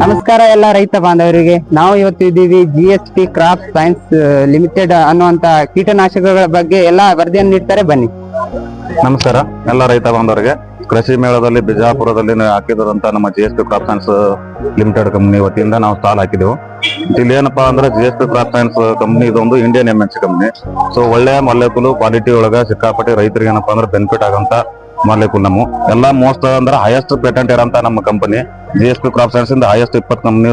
ನಮಸ್ಕಾರ ಎಲ್ಲ ರೈತ ಬಾಂಧವರಿಗೆ. ನಾವು ಇವತ್ತು ಇದ್ದೀವಿ G S T crop science limited ಅನ್ನುವಂತ ಕೀಟನಾಶಕಗಳ ಬಗ್ಗೆ ಎಲ್ಲ ವರದಿಯನ್ನು ನೀಡ್ತಾರೆ. ಬನ್ನಿ. ನಮಸ್ಕಾರ. ಎಲ್ಲ ರೈತ ಬಾಂಧವರಿಗೆ. ಕೃಷಿ ಮೇಳದಲ್ಲಿ ಬಿಜಾಪುರದಲ್ಲಿ ಹಾಕಿದಂತ ನಮ್ಮ G S T crop science limited company ವತಿಯಿಂದ ನಾವು ಸ್ಟಾಲ್ ಹಾಕಿದೆವು. ಇಲ್ಲಿ ಏನಪ್ಪಾ ಅಂದ್ರೆ G S T crop science company ಇದೊಂದು Indian M N company so ಒಳ್ಳೆ ಮಲ್ಲೆಕುಲು ಕ್ವಾಲಿಟಿ ಒಳಗ ಸಿಕ್ಕಾಪಟ್ಟೆ ರೈತರಿಗೆ ಏನಪ್ಪಾ ಅಂದ್ರೆ ಬೆನಿಫಿಟ್ ಆಗಂತ ಮೊಲೆಕುಲ್ ನಮ್ಮ ಎಲ್ಲಾ ಮೋಸ್ಟ್ ಅಂದ್ರೆ ಹೈಯೆಸ್ಟ್ ಪೇಟೆಂಟ್ ಇರೋಂತ ನಮ್ಮ company G S P crop science ಇಂದ ಹೈಯೆಸ್ಟ್ ಇಪ್ಪತ್ತು ಕಂಪನಿ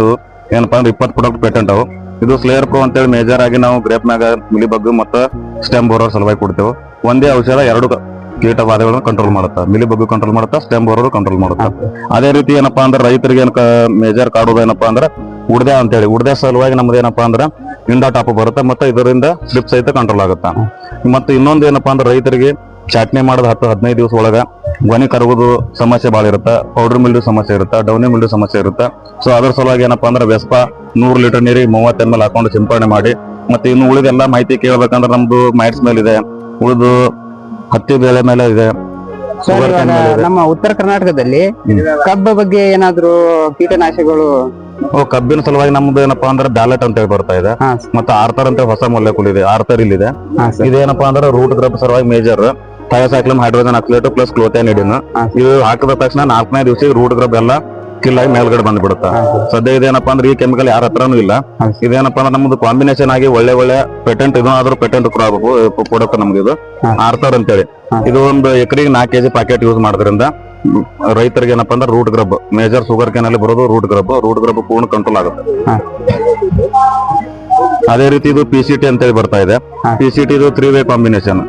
ಏನಪ್ಪಾ ಅಂದ್ರೆ ಇಪ್ಪತ್ತು ಪ್ರೊಡಕ್ಟ್ ಪೇಟೆಂಟ್ ಅವು. ಇದು ಸ್ಲೇಯರ್ ಪ್ರೋ ಅಂತೇಳಿ ಮೇಜರ್ ಆಗಿ ನಾವು ಗ್ರೇಪ್ ಮ್ಯಾಗ ಮಿಲಿ ಮತ್ತು ಸ್ಟೆಮ್ ಬೋರೋರ್ ಸಲುವಾಗಿ ಕೊಡ್ತೇವೆ. ಒಂದೇ ಔಷಧ ಎರಡು ಕ- ಕೀಟ ಬಾಧೆಗಳನ್ನ ಕಂಟ್ರೋಲ್ ಮಾಡುತ್ತಾ. ಮಿಲಿ ಬಗ್ಗು ಕಂಟ್ರೋಲ್ ಮಾಡುತ್ತಾ ಸ್ಟೆಮ್ ಬೋರೋರು ಕಂಟ್ರೋಲ್ ಮಾಡುತ್ತಾ. ಅದೇ ರೀತಿ ಏನಪ್ಪಾ ಅಂದ್ರೆ ರೈತರಿಗೆ ಏನ್ ಮೇಜರ್ ಕಾಡೋದು ಏನಪ್ಪಾ ಅಂದ್ರೆ ಉಡ್ದೆ ಅಂತೇಳಿ. ಉಡ್ದೆ ಸಲುವಾಗಿ ನಮ್ದು ಏನಪ್ಪಾ ಅಂದ್ರೆ ಇಂಡಾ ಟಾಪ್ ಬರುತ್ತೆ ಮತ್ತೆ ಇದರಿಂದ ಸ್ಲಿಪ್ ಸಹಿತ ಕಂಟ್ರೋಲ್ ಆಗುತ್ತೆ. ಮತ್ತೆ ಇನ್ನೊಂದು ಏನಪ್ಪಾ ಅಂದ್ರೆ ರೈತರಿಗೆ ಚಟ್ನಿ ಮಾಡೋದು ಹತ್ತು ಹದಿನೈದು ದಿವಸ ಒಳಗ ಗೊನೆ ಕರಗೋದು ಸಮಸ್ಯೆ ಭಾಳ ಇರುತ್ತೆ ಪೌಡರ್ ಮಿಲ್ಡು ಸಮಸ್ಯೆ ಇರುತ್ತೆ ಡೌನಿ ಮಿಲ್ಡು ಸಮಸ್ಯೆ ಇರುತ್ತೆ. ಸೊ ಅದರ ಸಲುವಾಗಿ ಏನಪ್ಪಾ ಅಂದ್ರೆ ವೆಸ್ಪ ನೂರು ಲೀಟರ್ ನೀರಿಗೆ ಮೂವತ್ತು ಎಂ ಎಲ್ ಹಾಕೊಂಡು ಸಿಂಪಡಣೆ ಮಾಡಿ ಮತ್ತೆ ಇನ್ನು ಉಳಿದೆಲ್ಲ ಮಾಹಿತಿ ಕೇಳಬೇಕಂದ್ರೆ ನಮ್ದು ಮೈಟ್ಸ್ ಮೇಲೆ ಇದೆ ಉಳಿದು ಹತ್ತಿ ಬೆಳೆ ಮೇಲೆ ಇದೆ. ನಮ್ಮ ಉತ್ತರ ಕರ್ನಾಟಕದಲ್ಲಿ ಕಬ್ಬ ಬಗ್ಗೆ ಏನಾದ್ರು ಕೀಟನಾಶಕಗಳು ಓ ಕಬ್ಬಿನ ಸಲುವಾಗಿ ನಮ್ದು ಏನಪ್ಪಾ ಅಂದ್ರೆ ಬ್ಯಾಲೆಟ್ ಅಂತ ಹೇಳಿ ಬರ್ತಾ ಇದೆ. ಮತ್ತೆ ಆರ್ತರ್ ಅಂತ ಹೊಸ ಮೊಲೆಕುಲ್ ಇದೆ ಆರ್ತರ್ ಇಲ್ಲಿದೆ ಇದೇನಪ್ಪಾ ಅಂದ್ರೆ ರೂಟ್ ಗ್ರಬ್ ಸಲುವಾಗಿ major thiocyclam hydrogen oxalate plus clothianidin ಹಾ. ಇದು ಹಾಕಿದ ತಕ್ಷಣ ನಾಲ್ಕನೇ ದಿವಸ ರೂಟ್ ಗ್ರಬ್ ಎಲ್ಲ ಕಿಲ್ ಆಗಿ ಮೇಲ್ಗಡೆ ಬಂದ್ಬಿಡುತ್ತೆ. ಸದ್ಯ ಇದೇನಪ್ಪ ಅಂದ್ರೆ ಈ ಕೆಮಿಕಲ್ ಯಾರ ಹತ್ರನೂ ಇಲ್ಲ. ಇದೇನಪ್ಪ ಅಂದ್ರೆ ನಮ್ದು ಕಾಂಬಿನೇಷನ್ ಆಗಿ ಒಳ್ಳೆ ಒಳ್ಳೆ ಪೇಟೆಂಟ್ ಇದು ಆದ್ರೂ ಪೇಟೆಂಟ್ ಕೊಡಕ್ಕೆ ನಮ್ಗೆ ಇದು. ಆರ್ತಾರ್ ಆರ್ತರ್ ಅಂತೇಳಿ. ಹಾ. ಇದು ಒಂದು ಎಕರೆಗೆ ನಾಲ್ಕು ಕೆಜಿ ಪ್ಯಾಕೆಟ್ ಯೂಸ್ ಮಾಡೋದ್ರಿಂದ ರೈತರಿಗೆ ಏನಪ್ಪಾ ಅಂದ್ರೆ ರೂಟ್ ಗ್ರಬ್ ಮೇಜರ್ ಶುಗರ್ ಕೆನಲ್ಲಿ ಅಲ್ಲಿ ಬರೋದು ರೂಟ್ ಗ್ರಬ್ ರೂಟ್ ಗ್ರಬ್ ಪೂರ್ಣ ಕಂಟ್ರೋಲ್ ಆಗುತ್ತೆ. ಅದೇ ರೀತಿ ಇದು ಪಿ ಸಿ ಟಿ ಅಂತೇಳಿ ಬರ್ತಾ ಇದೆ. ಪಿ ಸಿ ಟಿ ಇದು three way combination.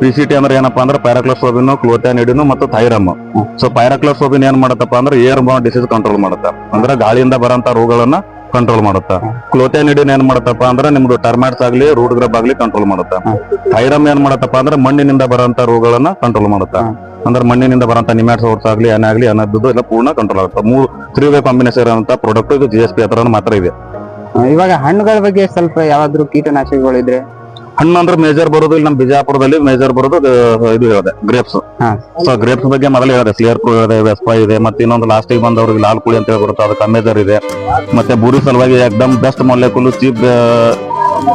P C T ಅಂದ್ರೆ ಏನಪ್ಪಾ ಅಂದ್ರೆ ಪ್ಯಾರಾಕ್ಲೋಸೋಬಿನ್ ಕ್ಲೋಥ್ಯಾನಿಡಿನ್ ಮತ್ತು ಥೈರಮ್. ಸೊ ಪ್ಯಾರಾಕ್ಲೋಸೋಬಿನ್ ಏನ್ ಮಾಡತ್ತಪ್ಪ ಅಂದ್ರೆ ಏರ್ ಬೋನ್ ಡಿಸೀಸ್ ಕಂಟ್ರೋಲ್ ಮಾಡುತ್ತೆ ಅಂದ್ರೆ ಗಾಳಿಯಿಂದ ಬರಂತ ರೋಗಗಳನ್ನ ಕಂಟ್ರೋಲ್ ಮಾಡುತ್ತೆ ಕ್ಲೋಥ್ಯಾನಿಡಿನ್ ಏನ್ ಮಾಡತ್ತಪ್ಪ ಅಂದ್ರೆ ನಿಮ್ದು ಟರ್ಮ್ಯಾಟ್ಸ್ ಆಗ್ಲಿ ರೂಟ್ ಗ್ರಬ್ ಆಗ್ಲಿ ಕಂಟ್ರೋಲ್ ಮಾಡುತ್ತೆ. ಥೈರಮ್ ಏನ್ ಮಾಡತ್ತಪ್ಪ ಅಂದ್ರೆ ಮಣ್ಣಿನಿಂದ ಬರಂತ ರೋಗಗಳನ್ನ ಕಂಟ್ರೋಲ್ ಮಾಡುತ್ತೆ. ಅಂದ್ರೆ ಮಣ್ಣಿನಿಂದ ಬರಂತ ನಿಮ್ಯಾಟ್ಸ್ ಓಟ್ಸ್ ಆಗ್ಲಿ ಏನಾಗ್ಲಿ ಅನ್ನೋದು ಎಲ್ಲ ಪೂರ್ಣ ಕಂಟ್ರೋಲ್ ಆಗುತ್ತೆ ಮೂರು ತ್ರೀ ವೇ ಕಾಂಬಿನೇಷನ್ ಇರುವಂತ ಪ್ರಾಡಕ್ಟ್ ಇದು ಜಿ ಎಸ್ ಪಿ ಹತ್ರ ಮಾತ್ರ ಇದೆ ಇವಾಗ ಹಣ್ಣುಗಳ ಬಗ್ಗೆ ಸ್ವಲ್ಪ ಯಾವಾದ್ರೂ ಕೀಟನಾಶಕಗಳು ಇದ್ರೆ ಹಣ್ಣು ಅಂದ್ರೆ ಮೇಜರ್ ಬರೋದು ಇಲ್ಲಿ ನಮ್ಮ ಬಿಜಾಪುರದಲ್ಲಿ ಮೇಜರ್ ಬರೋದು ಇದು ಹೇಳಿದೆ ಗ್ರೇಪ್ಸ್. ಸೊ ಗ್ರೇಪ್ಸ್ ಬಗ್ಗೆ ಮೊದಲು ಹೇಳಿದೆ ಕ್ಲಿಯರ್ ಪ್ರೋ ಇದೆ ವೆಸ್ಪಾ ಇದೆ ಮತ್ತೆ ಇನ್ನೊಂದು ಲಾಸ್ಟ್ ಬಂದವ್ರಿಗೆ ಲಾಲ್ ಕುಳಿ ಅಂತ ಹೇಳಿ ಬರುತ್ತೆ ಅದಕ್ಕೆ ಅಮೇಜರ್ ಇದೆ. ಮತ್ತೆ ಬುರಿ ಸಲುವಾಗಿ ಎಕ್ದಮ್ ಬೆಸ್ಟ್ ಮೊಲೆಕುಲ್ ಚೀಪ್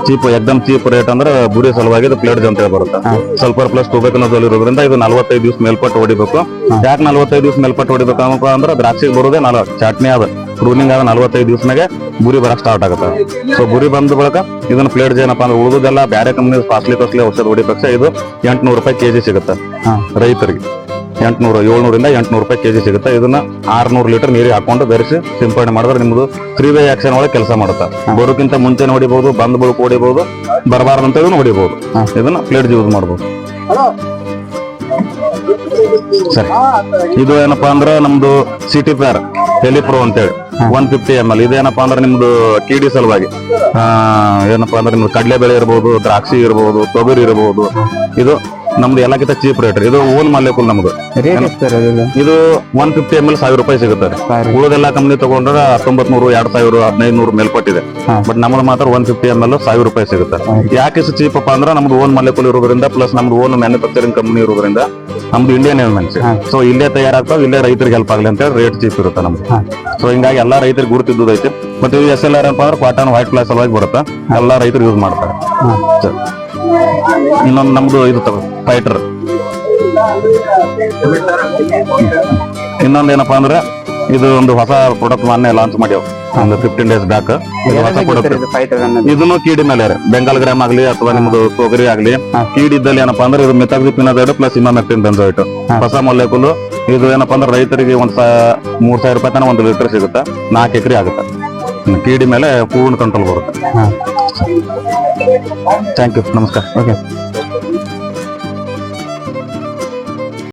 ಚೀಪ್ ಎಕ್ದಮ್ ಚೀಪ್ ರೇಟ್ ಅಂದ್ರೆ ಬುರಿ ಸಲುವಾಗಿ ಇದು ಪ್ಲೇಟ್ ಅಂತ ಹೇಳಿ ಬರುತ್ತೆ ಸ್ವಲ್ಪ ಪ್ಲಸ್ ಟೂಬೇಕನೋಲ್ ಇರೋದ್ರಿಂದ ಇದು ನಲವತ್ತೈದು ದಿವಸ ಮೇಲ್ಪಟ್ಟು ಹೊಡಿಬೇಕು. ಯಾಕೆ ನಲವತ್ತೈದು ದಿವಸ ಮೇಲ್ಪಟ್ಟು ಹೊಡಿಬೇಕು ಅಂದ್ರೆ ದ್ರಾಕ್ಷಿಗೆ ಬರೋದೇ ನಾಲ್ಕು ಚಟ್ನಿ ಅದ. ಪ್ರೂನಿಂಗ್ ಆದ ನಲವತ್ತೈದು ದಿವಸನಾಗೆ ಗುರಿ ಬರಕ್ ಸ್ಟಾರ್ಟ್ ಆಗುತ್ತೆ. ಸೊ ಗುರಿ ಬಂದ ಬಳಿಕ ಇದನ್ನ ಪ್ಲೇಟ್ ಏನಪ್ಪ ಅಂದ್ರೆ ಉಳಿದೆಲ್ಲ ಬೇರೆ ಕಂಪ್ನಿ ಕಾಸ್ಟ್ಲಿ ಕಾಸ್ಟ್ಲಿ ಔಷಧ ಹೊಡಿಪಕ್ಷ ಇದು ಎಂಟ್ನೂರು ರೂಪಾಯಿ ಕೆಜಿ ಸಿಗುತ್ತೆ. ರೈತರಿಗೆ. ಎಂಟುನೂರು ಏಳ್ನೂರಿಂದ ಎಂಟುನೂರು ರೂಪಾಯಿ ಕೆಜಿ ಸಿಗುತ್ತೆ. ಇದನ್ನ ಆರ್ನೂರು ಲೀಟರ್ ನೀರಿಗೆ ಹಾಕೊಂಡು ಬೆರೆಸಿ ಸಿಂಪಡಣೆ ಮಾಡಿದ್ರೆ ನಿಮ್ದು ತ್ರೀ ವೇ ಆಕ್ಷನ್ ಒಳಗೆ ಕೆಲಸ ಮಾಡುತ್ತೆ. ಬರೋಕ್ಕಿಂತ ಮುಂಚೆ ಹೊಡಿಬಹುದು ಬಂದ್ ಬಳಿಕ ಹೊಡಿಬಹುದು ಬರಬಾರ್ದಂತ ಇದನ್ನ ಹೊಡಿಬಹುದು. ಇದನ್ನ ಪ್ಲೇಟ್ ಯೂಸ್ ಮಾಡಬಹುದು ಸರಿ. ಇದು ಏನಪ್ಪಾ ಅಂದ್ರೆ ನಮ್ದು ಸಿಟಿ ಪ್ಯಾರ್ ಟೆಲಿಪ್ರೋ ಅಂತೇಳಿ. ಒನ್ ಫಿಫ್ಟಿ ಎಂ ಎಲ್ ಇದೇನಪ್ಪಾ ಅಂದ್ರೆ ನಿಮ್ದು ಕಿಡಿ ಸಲುವಾಗಿ. ಆ, ಏನಪ್ಪಾ ಅಂದ್ರೆ ನಿಮ್ದು ಕಡಲೆ ಬೆಳೆ ಇರಬಹುದು ದ್ರಾಕ್ಷಿ ಇರಬಹುದು ತೊಗರಿ ಇರಬಹುದು ಇದು ನಮ್ದು ಎಲ್ಲಕ್ಕಿಂತ ಚೀಪ್ ರೇಟ್ ಇದು ಓನ್ ಮಾಲ್ಯಕುಲ್ ನಮ್ದು. ಇದು ಒನ್ ಫಿಫ್ಟಿ ಎಂ ಎಲ್ ಸಾವಿರ ರೂಪಾಯಿ ಸಿಗುತ್ತೆ ರೀ. ಸಾವಿರ. ಉಳಿದೆಲ್ಲ ಕಂಪ್ನಿ ತಗೊಂಡ್ರೆ ಹತ್ತೊಂಬತ್ ನೂರು ಎರಡ್ ಸಾವಿರ ಹದಿನೈದು ನೂರು ಮೇಲ್ಪಟ್ಟಿದೆ ಬಟ್ ನಮ್ದು ಮಾತ್ರ ಒನ್ ಫಿಫ್ಟಿ ಎಂ ಎಲ್ ಸಾವಿರ ರೂಪಾಯಿ ಸಿಗುತ್ತೆ. ಯಾಕೆ ಇಷ್ಟು ಚೀಪ್ ಅಪ್ಪ ಅಂದ್ರೆ ನಮ್ದು ಓನ್ ಮಾಲಿಕುಲ್ ಇರೋದ್ರಿಂದ ಪ್ಲಸ್ ನಮ್ದು ಓನ್ ಮ್ಯಾನುಫ್ಯಾಕ್ಚರಿಂಗ್ ಕಂಪ್ನಿ ಇರೋದ್ರಿಂದ ನಮ್ದು ಇಂಡಿಯನ್ ಎಲಿಮೆಂಟ್ಸ್ ಹಾ. ಸೊ ಇಲ್ಲೇ ತಯಾರಾಗ್ತಾವ ಇಲ್ಲೇ ರೈತರಿಗೆ ಹೆಲ್ಪ್ ಆಗಲಿ ಅಂತ ಹೇಳಿ ರೇಟ್ ಚೀಪ್ ಇರುತ್ತೆ ನಮ್ದು. ಸೊ ಹಿಂಗಾಗಿ ಎಲ್ಲಾ ರೈತರಿಗೆ ಗುರುತಿದ್ದೈತಿ ಮತ್ತೆ ಇದು ಎಸ್ ಎಲ್ ಆರ್ ಅಂದ್ರೆ ಕಾಟನ್ ವೈಟ್ ಕ್ಲಾಸ್ ಸಲುವಾಗಿ ಬರುತ್ತೆ. ಎಲ್ಲಾ ರೈತರು ಯೂಸ್ ಮಾಡ್ತಾರೆ. ಇನ್ನೊಂದು ನಮ್ದು ಇದು ತಗೋ ಫೈಟರ್ ಇನ್ನೊಂದು ಏನಪ್ಪಾ ಅಂದ್ರೆ ಇದು ಒಂದು ಹೊಸ ಪ್ರಾಡಕ್ಟ್ ಮೊನ್ನೆ ಲಾಂಚ್ ಮಾಡ್ಯಾವ. ಒಂದು ಫಿಫ್ಟೀನ್ ಡೇಸ್ ಬ್ಯಾಕ್ ಇದನ್ನು ಕೀಡಿ ಮೇಲೆ ರೀ. ಬೆಂಗಾಲ್ ಗ್ರಾಮ್ ಆಗ್ಲಿ ಅಥವಾ ನಿಮ್ದು ತೊಗರಿ ಆಗ್ಲಿ ಹಾ. ಕೀಡಿ ಇದ್ದಲ್ಲಿ ಏನಪ್ಪಾ ಅಂದ್ರೆ ಇದು methoxyfenozide plus emamectin benzoate. Rate ಹೊಸ ಮೊಲೆಕುಲು ಇದು ಏನಪ್ಪಾ ಅಂದ್ರೆ ರೈತರಿಗೆ ಒಂದ್ ಮೂರ್ ಸಾವಿರ ರೂಪಾಯಿ ತನಕ ಒಂದು ಲೀಟರ್ ಸಿಗುತ್ತೆ. ನಾಲ್ಕು ಎಕರೆ ಆಗುತ್ತೆ. ಕೀಡಿ ಮೇಲೆ ಪೂರ್ಣ ಕಂಟ್ರೋಲ್ ಬರುತ್ತೆ. ಥ್ಯಾಂಕ್ ಯು ನಮಸ್ಕಾರ. ಓಕೆ